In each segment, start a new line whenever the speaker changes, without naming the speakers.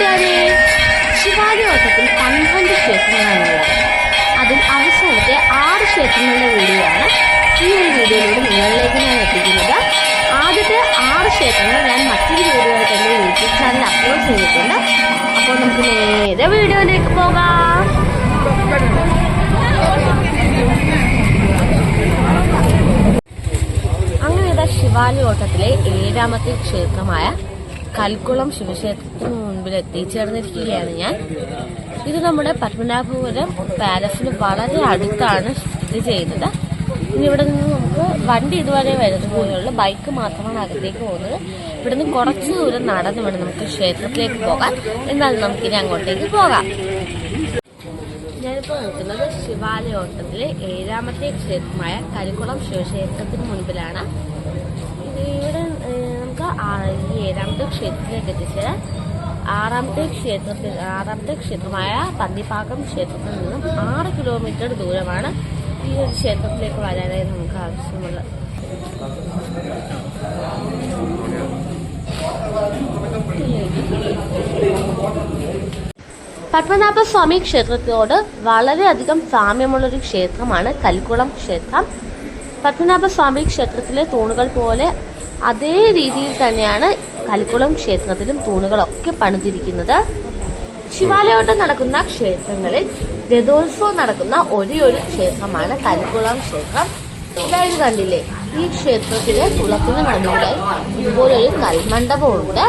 കൂട്ടുകാരെ ശിവാജി വട്ടത്തിൽ പന്ത്രണ്ട് ക്ഷേത്രങ്ങളാണുള്ളത്. അതിൽ അവസാനത്തെ ആറ് ക്ഷേത്രങ്ങളുടെ വീഡിയോ ആണ് ഈ ഒരു വീഡിയോയിലൂടെ നിങ്ങളിലേക്ക് ഞാൻ എത്തിക്കുന്നത്. ആദ്യത്തെ ആറ് ക്ഷേത്രങ്ങൾ ഞാൻ മറ്റൊരു വീഡിയോ ആയിട്ട് യൂട്യൂബ് ചാനൽ അപ്ലോഡ് ചെയ്തിട്ടുണ്ട്. അപ്പോൾ നമുക്ക് നേരെ വീഡിയോയിലേക്ക് പോകാം. അങ്ങനെ ഇതാ ശിവാലി ഓട്ടത്തിലെ ഏഴാമത്തെ ക്ഷേത്രമായ കൽക്കുളം ശിവക്ഷേത്രത്തിന് മുൻപിൽ എത്തിച്ചേർന്നിരിക്കുകയാണ് ഞാൻ. ഇത് നമ്മുടെ പത്മനാഭപുരം പാലസിന് വളരെ അടുത്താണ് സ്ഥിതി ചെയ്യുന്നത്. ഇനി ഇവിടെ നിന്ന് നമുക്ക് വണ്ടി ഇതുവരെ വരുന്നത് പോലെയുള്ള ബൈക്ക് മാത്രമാണ് അകത്തേക്ക് പോകുന്നത്. ഇവിടെ നിന്ന് കുറച്ച് ദൂരം നടന്ന് വേണം നമുക്ക് ക്ഷേത്രത്തിലേക്ക് പോകാം. എന്നാൽ നമുക്കിനി അങ്ങോട്ടേക്ക് പോകാം. ഞാനിപ്പോൾ നിൽക്കുന്നത് ശിവാലയോട്ടത്തിലെ ഏഴാമത്തെ ക്ഷേത്രമായ കരിക്കുളം ശിവക്ഷേത്രത്തിന് മുൻപിലാണ്. ഇവിടെ നമുക്ക് ഈ ഏഴാമത്തെ ക്ഷേത്രത്തിലേക്ക് എത്തിച്ചത് ആറാമത്തെ ക്ഷേത്രത്തിൽ ആറാമത്തെ ക്ഷേത്രമായ പന്നിപ്പാക്കം ക്ഷേത്രത്തിൽ നിന്നും ആറ് കിലോമീറ്റർ ദൂരമാണ് ഈ ഒരു ക്ഷേത്രത്തിലേക്ക് വരാനായി നമുക്ക് ആവശ്യമുള്ളത്. പത്മനാഭ സ്വാമി ക്ഷേത്രത്തോട് വളരെയധികം സാമ്യമുള്ളൊരു ക്ഷേത്രമാണ് കൽക്കുളം ക്ഷേത്രം. പത്മനാഭ സ്വാമി ക്ഷേത്രത്തിലെ തൂണുകൾ പോലെ അതേ രീതിയിൽ തന്നെയാണ് കൽക്കുളം ക്ഷേത്രത്തിലും തൂണുകളൊക്കെ പണിതിരിക്കുന്നത്. ശിവാലയോട്ടം നടക്കുന്ന ക്ഷേത്രങ്ങളിൽ രഥോത്സവം നടക്കുന്ന ഒരേ ഒരു ക്ഷേത്രമാണ് കൽക്കുളം ക്ഷേത്രം. ഇതായത് കണ്ടില്ലേ? ഈ ക്ഷേത്രത്തിലെ കുളത്തിന് ഒരു ഇതുപോലൊരു കൽമണ്ഡപമുണ്ട്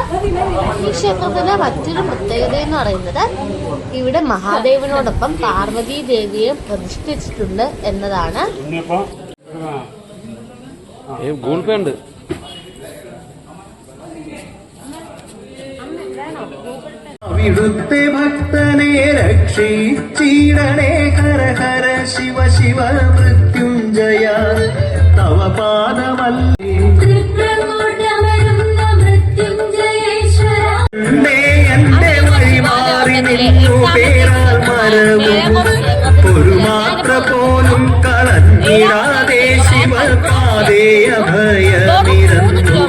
ഈ ക്ഷേത്രത്തിന്റെ മറ്റൊരു പ്രത്യേകത എന്ന് പറയുന്നത് ഇവിടെ മഹാദേവനോടൊപ്പം പാർവതി ദേവിയെ പ്രതിഷ്ഠിച്ചിട്ടുണ്ട് എന്നതാണ്.
ഗൂഗിൾ പേ ഉണ്ട്.
വിടുത്തെ ഭക്തനെ രക്ഷിച്ചിടണേ. ഹര ഹര ശിവ ശിവ മൃത്യുഞ്ജയ തവ പാദമല്ലേ എന്റെ വഴി മാറി നിന്നു പേരാൽ മരവും ഒരു മാത്ര പോലും കളഞ്ഞിടാതെ ശിവ പാതേ അഭയമിരന്നു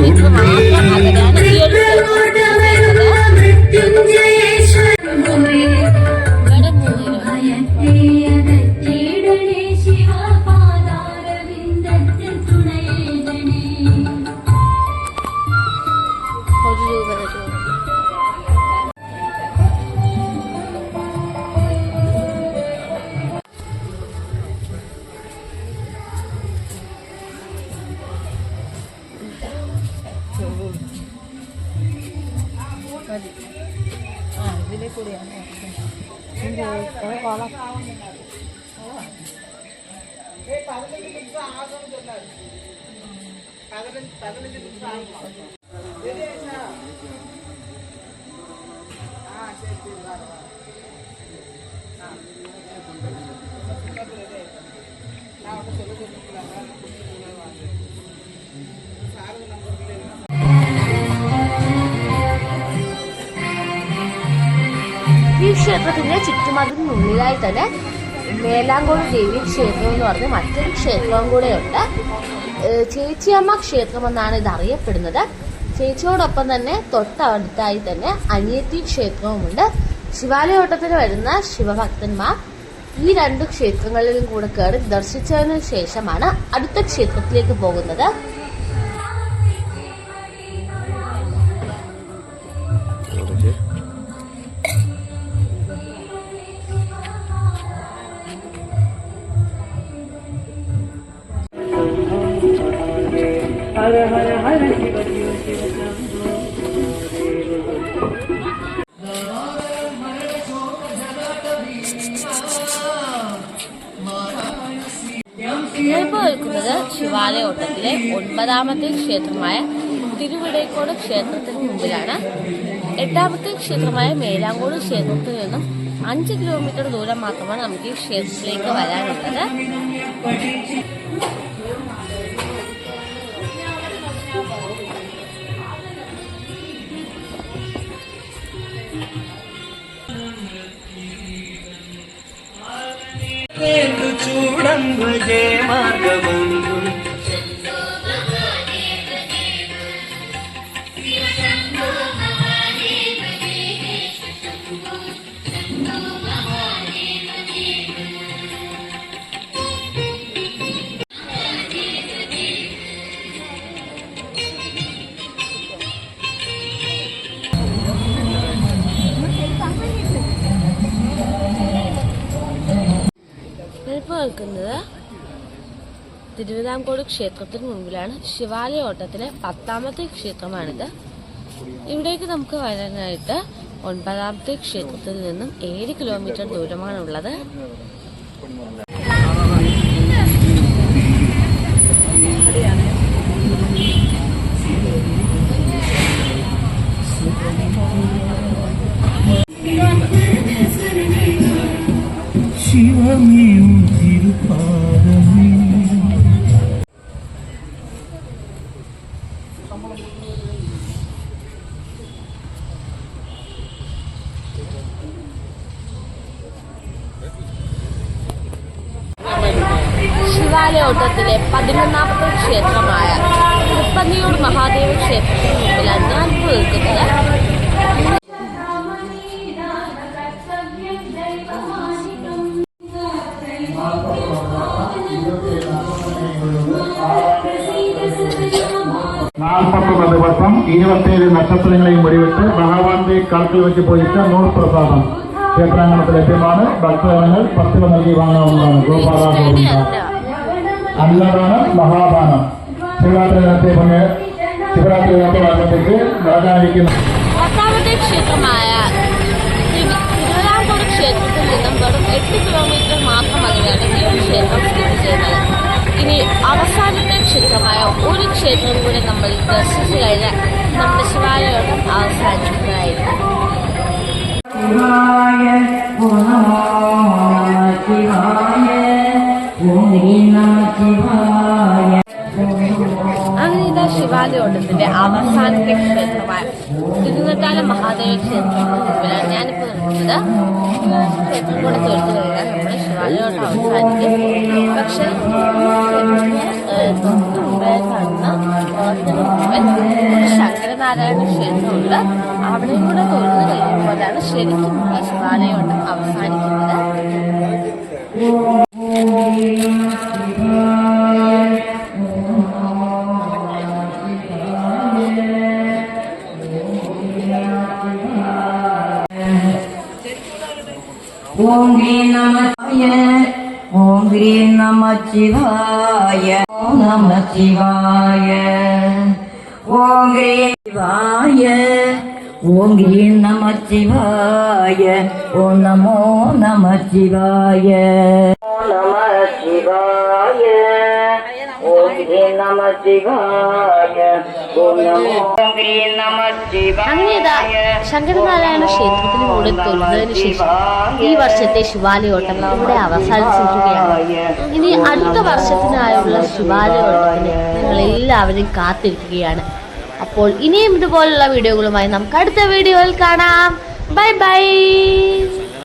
മതി ആ ഇതിലെ
കൂടിയാണ്. പതിനഞ്ച് പതിനഞ്ച് ഈ ക്ഷേത്രത്തിന്റെ ചുറ്റുമതിനുള്ളിലായി തന്നെ മേലാങ്കോട് ദേവി ക്ഷേത്രം എന്ന് പറഞ്ഞ് മറ്റൊരു ക്ഷേത്രവും കൂടെയുണ്ട്. ചേച്ചിയമ്മ ക്ഷേത്രം എന്നാണ് ഇത് അറിയപ്പെടുന്നത് ചേച്ചിയോടൊപ്പം തന്നെ തൊട്ടടുത്തായി തന്നെ അനിയത്തി ക്ഷേത്രവുമുണ്ട്. ശിവാലയോട്ടത്തിന് വരുന്ന ശിവഭക്തന്മാർ ഈ രണ്ട് ക്ഷേത്രങ്ങളിലും കൂടെ കയറി ദർശിച്ചതിനു ശേഷമാണ് അടുത്ത ക്ഷേത്രത്തിലേക്ക് പോകുന്നത്. ഞാനിപ്പോൾ നിൽക്കുന്നത് ശിവാലയോട്ടത്തിലെ ഒൻപതാമത്തെ ക്ഷേത്രമായ തിരുവിടേക്കോട് ക്ഷേത്രത്തിന് മുമ്പിലാണ്. എട്ടാമത്തെ ക്ഷേത്രമായ മേലാങ്കോട് ക്ഷേത്രത്തിൽ നിന്നും അഞ്ച് കിലോമീറ്റർ ദൂരം മാത്രമാണ് നമുക്ക് ഈ ക്ഷേത്രത്തിലേക്ക് വരാനുള്ളത്.
रंग जे मार्ग बंधु ഇപ്പൊ
നിൽക്കുന്നത് തിരുവിതാംകോട് ക്ഷേത്രത്തിന് മുമ്പിലാണ് ശിവാലയ ഓട്ടത്തിലെ പത്താമത്തെ ക്ഷേത്രമാണിത്. ഇവിടേക്ക് നമുക്ക് വരാനായിട്ട് ഒൻപതാമത്തെ ക്ഷേത്രത്തിൽ നിന്നും ഏഴ് കിലോമീറ്റർ ദൂരമാണുള്ളത്. ശിവാലയ ഓട്ടത്തിലെ പതിനൊന്നാമത്തെ ക്ഷേത്രമായ തൃപ്പന്നിയൂർ മഹാദേവ ക്ഷേത്രത്തിന് മുമ്പിലാണ് ഞാൻ നിൽക്കുന്നത്.
നാൽപ്പത്തൊന്ന് ദിവസം ഇരുപത്തിയേഴ് നക്ഷത്രങ്ങളെയും വഴിവിട്ട് ഭഗവാന്റെ കളത്തിൽ വെച്ച് പൊഴിച്ച നൂർ പ്രസാദം ക്ഷേത്രാങ്കണത്തിൽ ലഭ്യമാണ്. ഭക്തജനങ്ങൾ പത്തിവ നൽകി വാങ്ങാവുന്നതാണ്. ഗോപാല അന്നദാനം മഹാദാനം ശിവരാത്രി ദിനത്തെ പങ്ക് ശിവരാത്രി ദിനത്തോടനുബന്ധിച്ച് നടക്കാനിരിക്കുന്ന.
പത്താമത്തെ ക്ഷേത്രമായ തിരുവിതാംകൂർ ക്ഷേത്രത്തിൽ നിന്നും വെറും എട്ട് കിലോമീറ്റർ മാത്രം അകലെയാണ് ഈ ക്ഷേത്രം സ്ഥിതി ചെയ്യുന്നത്. ഇനി അവസാനത്തെ ക്ഷേത്രമായ ഒരു ക്ഷേത്രം കൂടി നമ്മൾ ദർശിച്ചു കഴിഞ്ഞാൽ നമ്മുടെ ശിവാലയോട്ടം അവസാനിക്കുന്നതായിരിക്കും. ഇതാ ശിവാലയോട്ടത്തിന്റെ അവസാനത്തെ ക്ഷേത്രമായ തിരുനത്താല മഹാദേവ ക്ഷേത്രമാണ് ഞാനിപ്പോ നിൽക്കുന്നത്. ക്ഷേത്രം കൂടെ നമ്മുടെ ശിവാലയോട്ടം അവസാനിക്കും. പക്ഷേ ശങ്കരനാരായണ ക്ഷേത്രമുണ്ട്. അവിടെയും കൂടെ തൊഴുതു കഴിയുമ്പോഴാണ് ശരിക്കും ശിവാലയോട്ടം അവസാനിക്കുന്നത്.
ஓம் ஹ்ரீம் நமச்சிவாய. ஓம் ஹ்ரீம் நமச்சிவாய. ஓம் நமச்சிவாய. ஓம் ஹ்ரீம் சிவாய ஓம் ஹ்ரீம் நமச்சிவாய. ஓம் நமோ நமச்சிவாய. நம சிவாய നമോ നമ ശിവായ ഓം നമ. ശിവായ ഓം ഹ്രീം നമ ശിവായ ഓം നമോ ഓം ഹ്രീം നമ
അങ്ങനെ ഇതാ
ശിവായ
ശങ്കരനാരായണ ക്ഷേത്രത്തിന് മുകളിൽ തൊഴുന്നതിന് ശേഷം ഈ വർഷത്തെ ശിവാലയോട്ടം ഇവിടെ അവസാനിച്ചിരിക്കുകയാണ്. ഇനി അടുത്ത വർഷത്തിനായുള്ള ശിവാലയോട്ടത്തിന് നിങ്ങൾ എല്ലാവരും കാത്തിരിക്കുകയാണ്. അപ്പോൾ ഇനിയും ഇതുപോലുള്ള വീഡിയോകളുമായി നമുക്ക് അടുത്ത വീഡിയോയിൽ കാണാം. Bye bye.